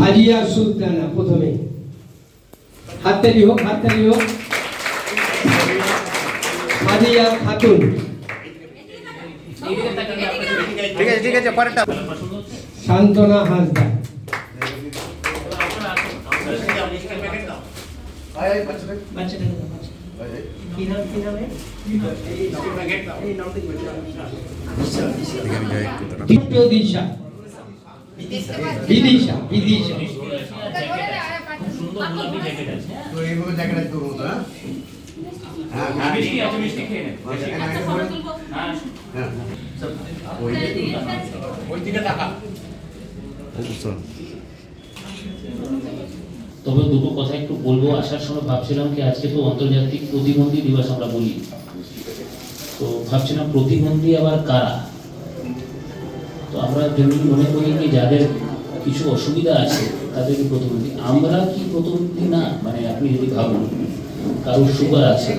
হাজিয়া সুলতানা প্রথমে। হাততালি হোক হাততালি হোক। হাজিয়া খাতুন। ঠিক আছে ঠিক আছে পরেরটা। শান্তনা হাঁসদা। দ্বিতীয় দিশা বিদিশা বিদিশা তো এইভাবে জ্যাকেট করব তো হ্যাঁ মিষ্টি আছে মিষ্টি খেয়ে নে হ্যাঁ। হ্যাঁ। ওই ওই দিকে টাকা তবে দুটো কথা একটু বলব। আসার সময় ভাবছিলাম কি আজকে তো আন্তর্জাতিক প্রতিবন্ধী দিবস আমরা বলি। তো ভাবছিলাম প্রতিবন্ধী আবার কারা? তো আমরা জরুরি মনে করি কি যাদের কিছু অসুবিধা আছে, তাদেরকে প্রতিবন্ধী আমরা কি প্রথম প্রতিবন্ধী না? মানে আপনি যদি ভাবুন, কারোর সুগার আছে,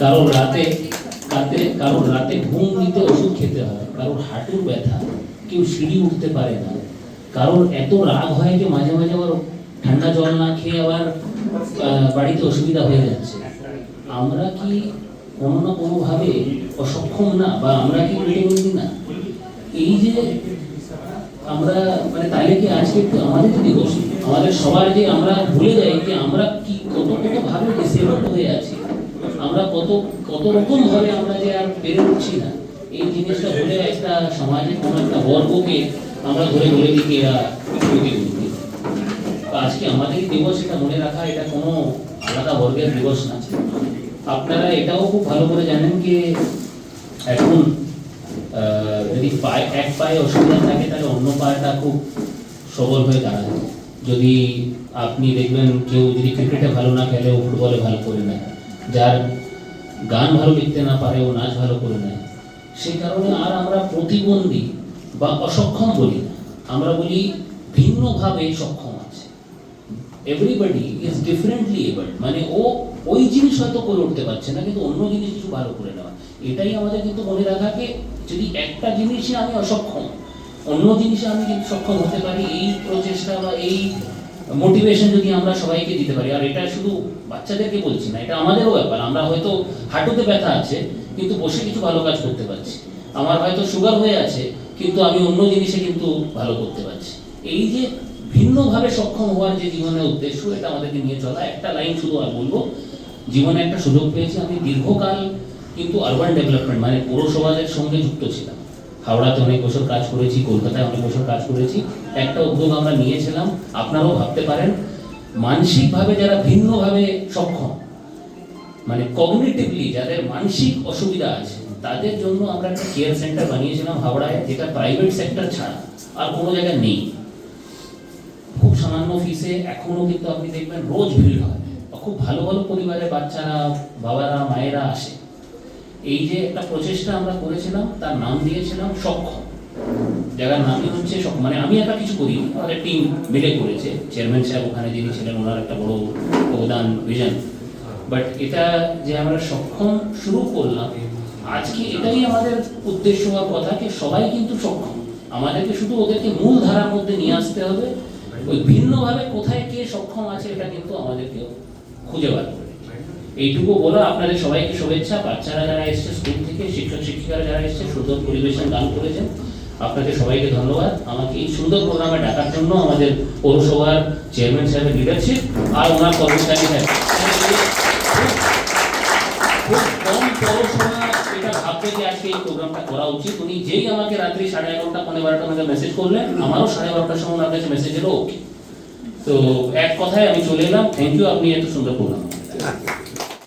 কারোর রাতে কাতে কারোর রাতে ঘুম নিতে ওষুধ খেতে হয়, কারোর হাঁটুর ব্যথা, কেউ সিঁড়ি উঠতে পারে না, কারোর এত রাগ হয় যে মাঝে মাঝে আবার ঠান্ডা জল না খেয়ে আবার বাড়িতে অসুবিধা হয়ে যাচ্ছে। আমরা কি কোনো না কোনোভাবে অসক্ষম না? বা আমরা কি প্রতিবন্ধী না? এই যে আমরা মানে তাহলে কি আজকে একটু আমাদের দিবস, আমাদের সবার যে আমরা ভুলে যাই যে আমরা কি কত কত ভাবে ডিসেবলড হয়ে আছি, আমরা কত কত রকম ভাবে আমরা যে আর পেরে উঠছি না, এই জিনিসটা ভুলে একটা সমাজে কোনো একটা বর্গকে আমরা ধরে বলে দিই কি এরা আজকে আমাদের দিবস, এটা মনে রাখা, এটা কোনো আলাদা বর্গের দিবস না। আপনারা এটাও খুব ভালো করে জানেন যে এখন যদি পায়ে এক পায়ে অসুবিধা থাকে, তাহলে অন্য পায়েটা খুব সবল হয়ে দাঁড়ায়। যদি আপনি দেখবেন কেউ যদি ক্রিকেটে ভালো না খেলে, ও ফুটবলে ভালো করে নেয়। যার গান ভালো লিখতে না পারে, ও নাচ ভালো করে নেয়। সেই কারণে আর আমরা প্রতিবন্ধী বা অসক্ষম বলি আমরা বলি ভিন্নভাবে সক্ষম এভরিবডি ইজ ডিফারেন্টলি এবল মানে ও, ওই জিনিস হয়তো করে উঠতে পারছে না, কিন্তু অন্য জিনিস কিছু ভালো করে নেওয়া। এটাই আমাদের কিন্তু মনে রাখাকে, যদি একটা জিনিসে আমি অসক্ষম, অন্য জিনিসে আমি কিন্তু সক্ষম হতে পারি, এই প্রচেষ্টা বা এই মোটিভেশন যদি আমরা সবাইকে দিতে পারি, আর এটা শুধু বাচ্চাদেরকে বলছি না, এটা আমাদেরও ব্যাপার। আমরা হয়তো হাঁটুতে ব্যথা আছে, কিন্তু বসে কিছু ভালো কাজ করতে পারছি। আমার হয়তো সুগার হয়ে আছে, কিন্তু আমি অন্য জিনিসে কিন্তু ভালো করতে পারছি। এই যে ভিন্নভাবে সক্ষম হওয়ার যে জীবনের উদ্দেশ্য, এটা আমাদেরকে নিয়ে চলা, একটা লাইন শুধু আর বলব, জীবনে একটা সুযোগ পেয়েছি, আমি দীর্ঘকাল কিন্তু আরবান ডেভেলপমেন্ট মানে পৌরসভাদের সঙ্গে যুক্ত ছিলাম। হাওড়াতে অনেক বছর কাজ করেছি, কলকাতায় অনেক বছর কাজ করেছি, একটা উদ্যোগ আমরা নিয়েছিলাম, আপনারাও ভাবতে পারেন, মানসিকভাবে যারা ভিন্নভাবে সক্ষম মানে কগনিটিভলি যাদের মানসিক অসুবিধা আছে, তাদের জন্য আমরা একটা কেয়ার সেন্টার বানিয়েছিলাম হাওড়ায়, যেটা প্রাইভেট সেক্টর ছাড়া আর কোনো জায়গায় নেই। সামান্য ফিসে এখনও কিন্তু আপনি দেখবেন রোজ ভিড় হয়। খুব ভালো ভালো পরিবারের বাচ্চারা, বাবারা, মায়েরা আসে। এই যে একটা প্রচেষ্টা আমরা করেছিলাম, তার নাম দিয়েছিলাম সক্ষম জায়গার নামই হচ্ছে সক্ষম মানে আমি একটা কিছু করি আমাদের টিম মিলে করেছে। চেয়ারম্যান সাহেব ওখানে যিনি ছিলেন, ওনার একটা বড় অবদান ভিশন বাট এটা যে আমরা সক্ষম শুরু করলাম, আজকে এটাই আমাদের উদ্দেশ্য হওয়ার কথা কি সবাই কিন্তু সক্ষম। আমাদেরকে শুধু ওদেরকে মূল ধারার মধ্যে নিয়ে আসতে হবে। ওই ভিন্নভাবে কোথায় কে সক্ষম আছে এটা কিন্তু আমাদেরকে খুঁজে বার করে এইটুকু বলো আপনাদের সবাইকে শুভেচ্ছা। বাচ্চারা যারা এসছে, স্কুল থেকে শিক্ষক, শিক্ষিকারা যারা এসছে, সুন্দর পরিবেশন দান করেছেন আপনাদের সবাইকে ধন্যবাদ। আমাকে এই সুন্দর প্রোগ্রামে ডাকার জন্য আমাদের পৌরসভার চেয়ারম্যান সাহেবের লিডারশিপ আর ওনার কর্মচারী খুব কম পৌরসভা যে আজকে এই প্রোগ্রামটা করা উচিত, উনি যেই আমাকে রাত্রি সাড়ে এগারোটা পনেরো বারোটা আমাকে মেসেজ করলেন, আমারও সাড়ে বারোটার সময় ওনার কাছে মেসেজ এলো। ওকে তো এক কথায় আমি চলে এলাম। থ্যাংক ইউ আপনি এত সুন্দর প্রোগ্রাম